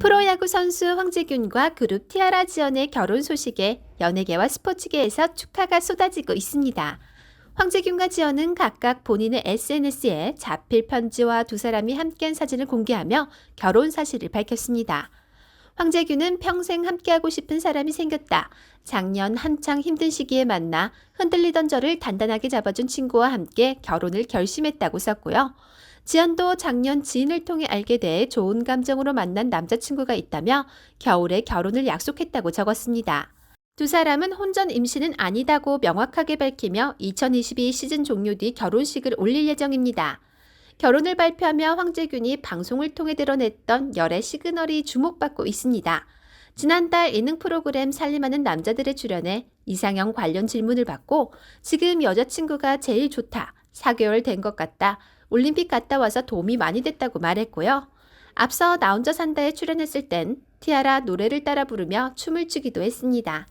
프로야구 선수 황재균과 그룹 티아라 지연의 결혼 소식에 연예계와 스포츠계에서 축하가 쏟아지고 있습니다. 황재균과 지연은 각각 본인의 SNS에 자필 편지와 두 사람이 함께한 사진을 공개하며 결혼 사실을 밝혔습니다. 황재균은 평생 함께하고 싶은 사람이 생겼다. 작년 한창 힘든 시기에 만나 흔들리던 저를 단단하게 잡아준 친구와 함께 결혼을 결심했다고 썼고요. 지연도 작년 지인을 통해 알게 돼 좋은 감정으로 만난 남자친구가 있다며 겨울에 결혼을 약속했다고 적었습니다. 두 사람은 혼전 임신은 아니다고 명확하게 밝히며 2022 시즌 종료 뒤 결혼식을 올릴 예정입니다. 결혼을 발표하며 황재균이 방송을 통해 드러냈던 열애 시그널이 주목받고 있습니다. 지난달 예능 프로그램 살림하는 남자들에 출연해 이상형 관련 질문을 받고 지금 여자친구가 제일 좋다. 4개월 된 것 같다. 올림픽 갔다 와서 도움이 많이 됐다고 말했고요. 앞서 나 혼자 산다에 출연했을 땐 티아라 노래를 따라 부르며 춤을 추기도 했습니다.